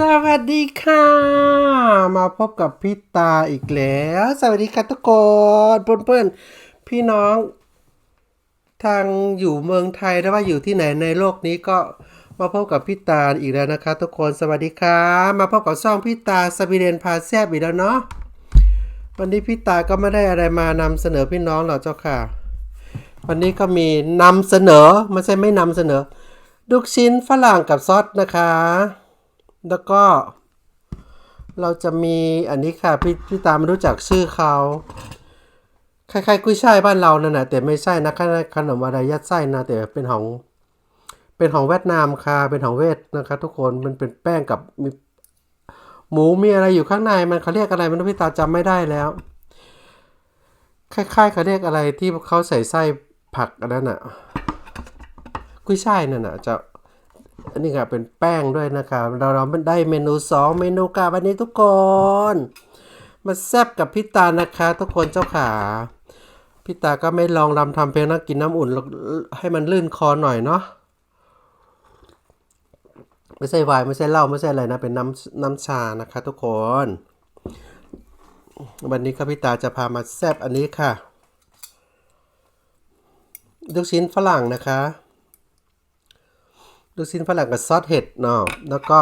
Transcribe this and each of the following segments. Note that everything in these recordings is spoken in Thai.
สวัสดีค่ะ มาพบกับพี่ตาอีกแล้ว สวัสดีค่ะทุกคนเพื่อนๆพี่น้อง ทางอยู่เมืองไทยหรือว่าอยู่ที่ไหนในโลกนี้ก็มาพบกับพี่ตาอีกแล้วนะคะ ทุกคนสวัสดีค่ะ มาพบกับช่องพี่ตาสวีเดนพาแซบอีกแล้วเนาะวันนี้พี่ตาก็ไม่ได้อะไรมานำเสนอพี่น้องหรอกเจ้าค่ะ วันนี้ก็มีนำเสนอไม่ใช่ไม่นำเสนอลูกชิ้นฝรั่งกับซอสนะคะ แล้วก็ เราจะมีอันนี้ค่ะ พี่พี่ตามไม่รู้จักชื่อเขาคล้ายๆกุ้ยช่ายบ้านเรานั่นแหะแต่ไม่ใช่นะขนขนมอะไรยัดไส้นะแต่เป็นของเป็นของเวียดนามค่ะเป็นของเวทนะคะทุกคนมันเป็นแป้งกับมีหมูมีอะไรอยู่ข้างในมันเขาเรียกอะไรมันพี่ตาจำไม่ได้แล้ว คล้ายๆเขาเรียกอะไรที่เขาใส่ไส้ผักอันนั้นอะกุ้ยช่ายนั่นน่ะจะ นนี้ค่ะเป็นแป้งด้วยนะคะเราเราได้เมนู 2 เมนูค่ะวันนี้ทุกคน มาแซบกับพี่ตานะคะ ทุกคนเจ้าขาพี่ตาก็ไม่ลองรำทำเพลงนักกินน้ำอุ่นให้มันลื่นคอหน่อยเนาะไม่ใช่ไวน์ไม่ใช่เหล้าไม่ใช่อะไรนะเป็นน้ำน้ำชานะคะ ทุกคน วันนี้ก็พี่ตาจะพามาแซบอันนี้ค่ะลูกชิ้นฝรั่งนะคะ ลูกชิ้นฝรั่งกับซอสเห็ดเนาะแล้วก็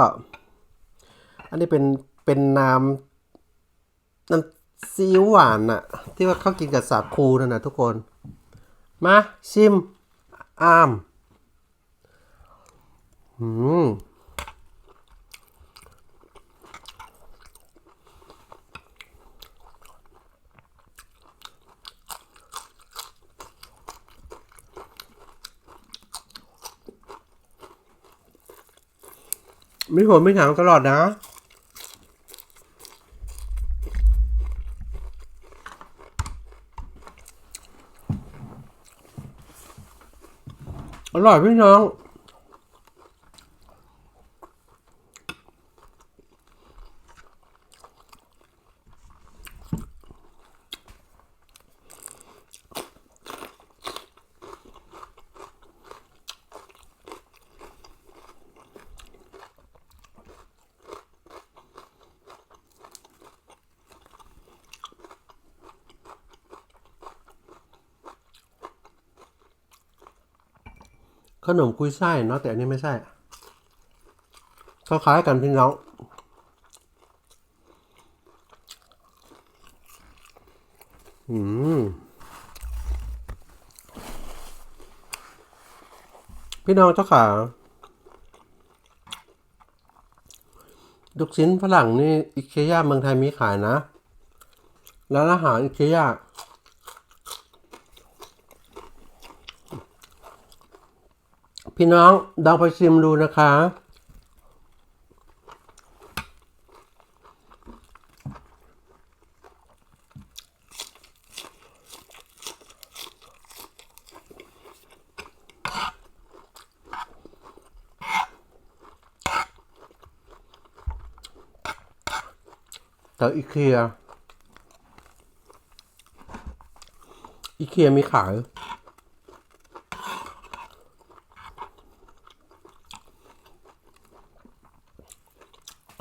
อันนี้เป็นเป็นน้ำน้ำซีอิ๊วหวานอะที่ว่าเขากินกับสาคูนั่นนะทุกคน มาชิมอามอืม ม่ผลไม่ถางตลอดนะ อร่อยพี่น้อง ขนมกุยไส้เนาะแต่อันนี้ไม่ใช่คล้ายกันพี่น้องอืมพี่น้องเจ้าขาลูกชิ้นฝรั่งนี่อิเคยาเมืองไทยมีขายนะแล้วอาหารอิเคยา พี่น้องลองไปชิมดูนะคะ แต่อีเคียอีเคียมีขาย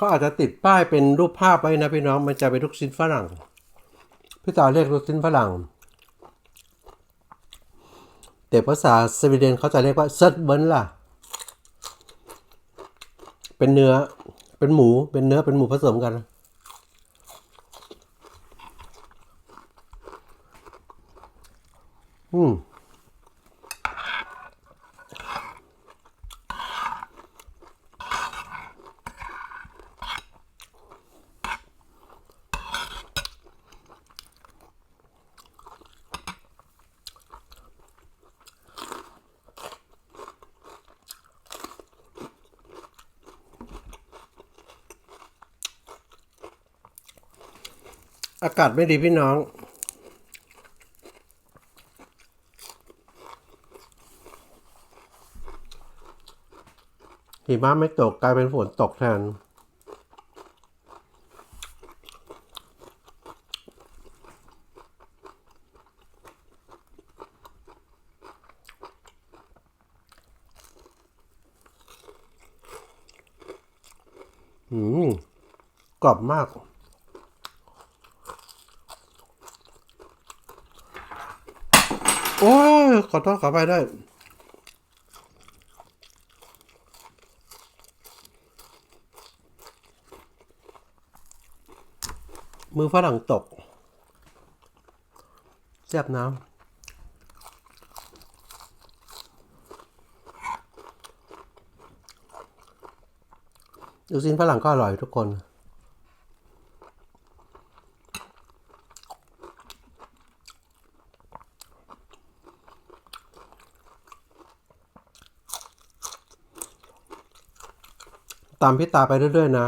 ก็อาจจะติดป้ายเป็นรูปภาพไว้นะพี่น้อง มันจะเป็นลูกชิ้นฝรั่ง พี่ตาเรียกลูกชิ้นฝรั่ง แต่ภาษาสวีเดนเขาจะเรียกว่าเซตเบิร์นล่ะ เป็นเนื้อ เป็นหมู เป็นเนื้อ เป็นหมูผสมกันอืม อากาศไม่ดีพี่น้อง หิมะไม่ตกกลายเป็นฝนตกแทน อืม กรอบมาก โอ้ขอโทษขอไปด้วยมือฝรั่งตกแซ่บน้ำดูซินฝรั่งก็อร่อยทุกคน ตามพี่ตาไปเรื่อยๆนะ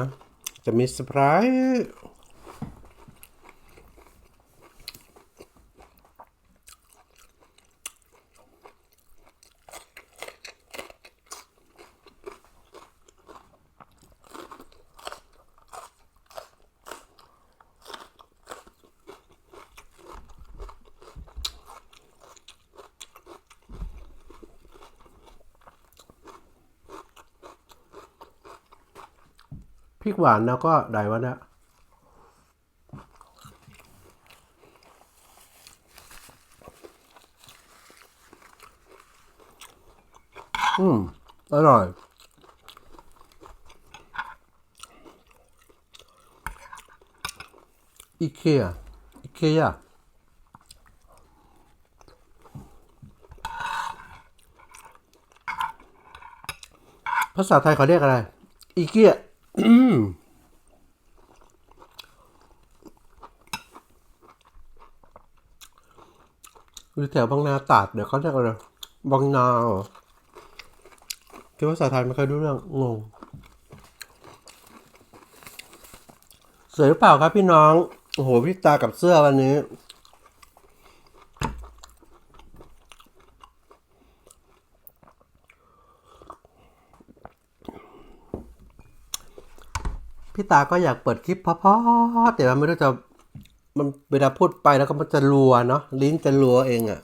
จะมีเซอร์ไพรส์ พริกหวานแล้วก็ไดวะเนี่ยอืม อร่อยอีเคียอีเคียภาษาไทยเขาเรียกอะไร อีเกีย อยู่แถวบางนาตาดเดี๋ยวเขาเรียกอะไรบางนาคิดว่าภาษาไทยไม่เคยรู้เรื่องงงสวยหรือเปล่าครับพี่น้อง โอ้โหพี่ตากับเสื้อวันนี้ พี่ตาก็อยากเปิดคลิปเพราะๆแต่ว่าไม่รู้จะมันเวลาพูดไปแล้วก็มันจะรัวเนาะลิ้นจะรัวเองอะ่ะ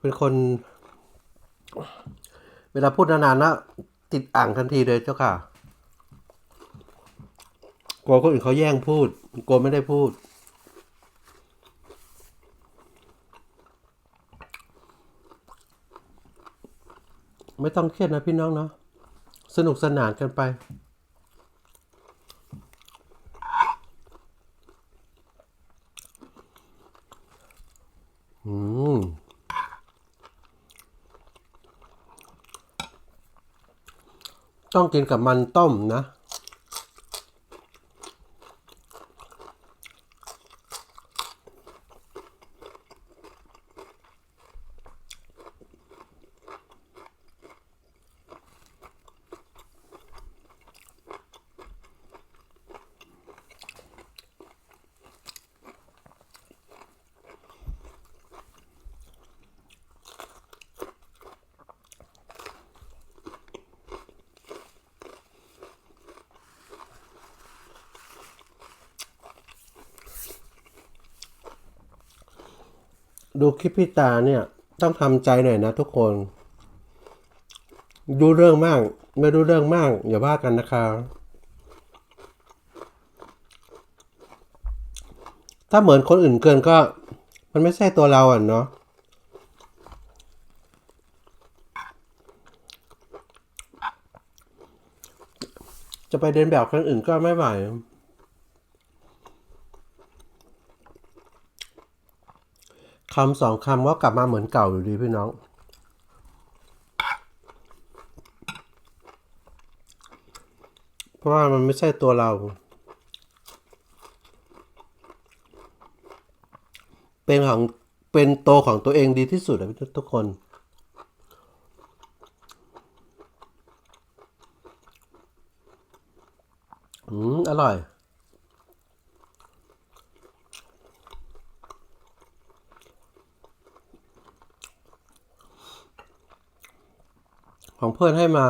เป็นคน เวลาพูดนานๆนะติดอ่างทันทีเลยเจ้าค่ะกลัวคนอื่นเขาแย่งพูดกลัวไม่ได้พูด ไม่ต้องเครียดนะพี่น้องเนาะ สนุกสนานกันไป อืมต้องกินกับมันต้มนะ ดูคลิปพี่ตาเนี่ย ต้องทำใจหน่อยนะทุกคน ดูเรื่องมาก ไม่รู้เรื่องมากอย่าว่ากันนะคะถ้าเหมือนคนอื่นเกินก็ มันไม่ใช่ตัวเราอะเนาะจะไปเดินแบบคนอื่นก็ไม่ไหว คำสองคำก็กลับมาเหมือนเก่าอยู่ดีพี่น้อง เพราะว่ามันไม่ใช่ตัวเรา เป็นของเป็นโตของตัวเองดีที่สุดอะทุกคนอืมอร่อย ของเพื่อนให้มา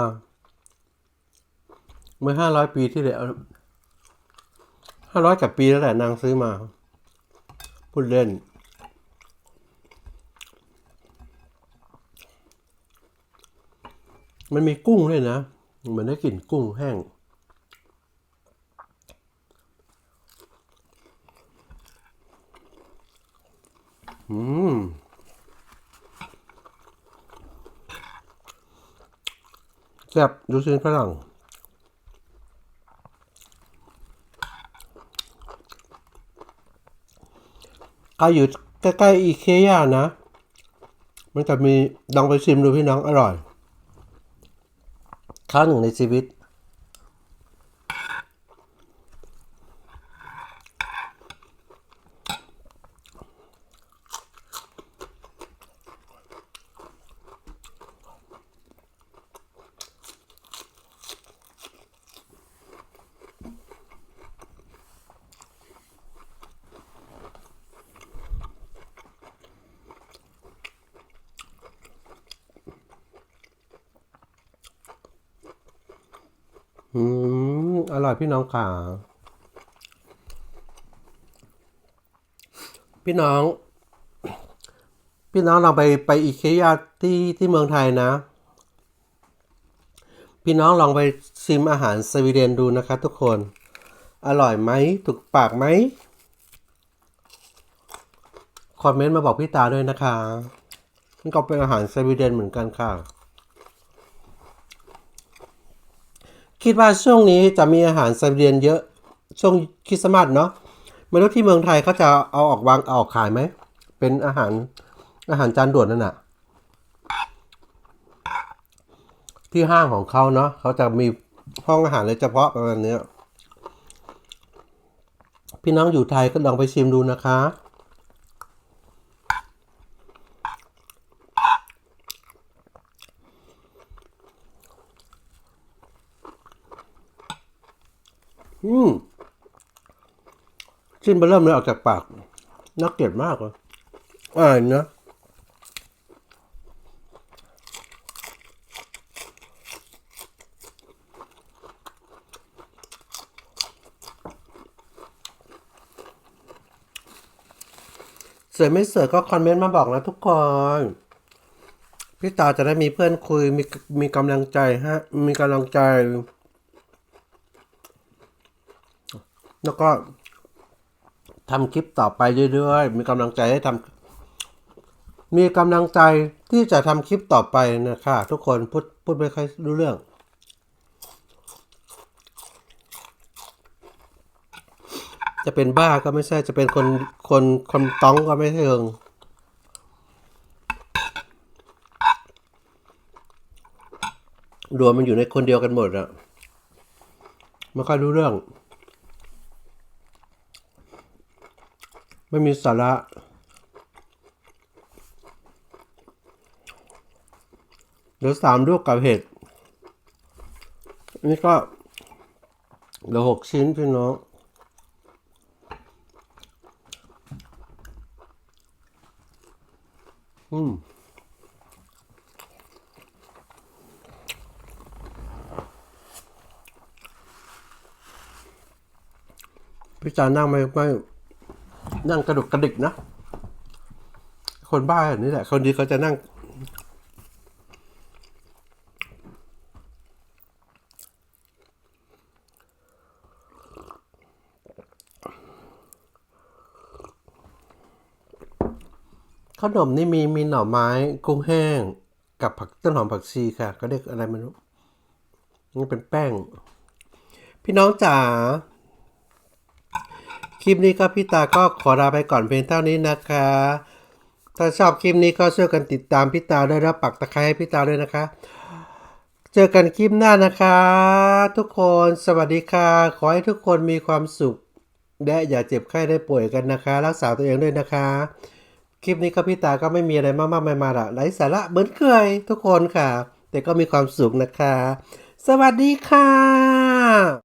เมื่อห้าร้อยปีที่แล้วห้าร้อยกับปีแล้วแหละนางซื้อมา พูดเล่น มันมีกุ้งด้วยนะ เหมือนได้กลิ่นกุ้งแห้งอืม แซ่บดูสิฝรั่งใครอยู่ใกล้ๆอีเคย่านะ มันจะมีลองไปชิมดูพี่น้องอร่อยครั้งหนึ่งในชีวิต อืมอร่อยพี่น้องขาพี่น้อง พี่น้องลองไปไปอีเคยาที่ที่เมืองไทยนะ พี่น้องลองไปชิมอาหารสวีเดนดูนะคะทุกคน อร่อยไหมถูกปากไหมคอมเมนต์มาบอกพี่ตาด้วยนะคะมันก็เป็นอาหารสวีเดนเหมือนกันค่ะ คิดว่าช่วงนี้จะมีอาหารสวีเดนเยอะช่วงคริสต์มาสเนาะไม่รู้ที่เมืองไทยเขาจะเอาออกวางเอาออกขายไหม เป็นอาหารอาหารจานด่วนนั่นน่ะ ที่ห้างของเขาเนาะเขาจะมีห้องอาหารเลยเฉพาะประมาณนี้พี่น้องอยู่ไทยก็ลองไปชิมดูนะคะ อืมชิ้นเบอร์เริ่มเลยออกจากปากน่าเกลียดมากเลยอ่านนะสวยไม่สวยก็คอมเมนต์มาบอกนะทุกคน พี่ตาจะได้มีเพื่อนคุยมีมีกำลังใจฮะ มีกำลังใจ แล้วก็ทำคลิปต่อไปเรื่อยๆ มีกำลังใจให้ทำมีกำลังใจที่จะทำคลิปต่อไปนะคะทุกคนพูดพูดไม่ค่อยรู้เรื่อง จะเป็นบ้าก็ไม่ใช่จะเป็นคนคนคนต้องก็ไม่ใช่เชิงรวมมันอยู่ในคนเดียวกันหมดอะไม่ค่อยรู้เรื่อง ไม่มีสาระเหลือสามลูกกับเห็ดนนี้ก็เหลือหกชิ้นพี่น้องอืมพี่จานั่งไม่ไม่ นั่งกระดุกกระดิกนะ คนบ้าแบบนี้แหละ คนดีเขาจะนั่ง ขนมนี่มีมีหน่อไม้กุ้งแห้ง กับผักต้นหอมผักชีค่ะ ก็เรียกอะไรไม่รู้นี่เป็นแป้ง พี่น้องจ๋า ลิปนี้ก็พี่ตาก็ขอลาไปก่อนเพียงเท่านี้นะคะ ถ้าชอบคลิปนี้ก็ช่วยกันติดตามพี่ตาด้วยแล้วปักตะไคร้ให้พี่ตาด้วยนะคะ เจอกันคลิปหน้านะคะ ทุกคนสวัสดีค่ะ ขอให้ทุกคนมีความสุข และอย่าเจ็บไข้ได้ป่วยกันนะคะ รักษาตัวเองด้วยนะคะ คลิปนี้ก็พี่ตาก็ไม่มีอะไรมากๆไม่มาละไร้สาระเหมือนเคยทุกคนค่ะ แต่ก็มีความสุขนะคะ สวัสดีค่ะ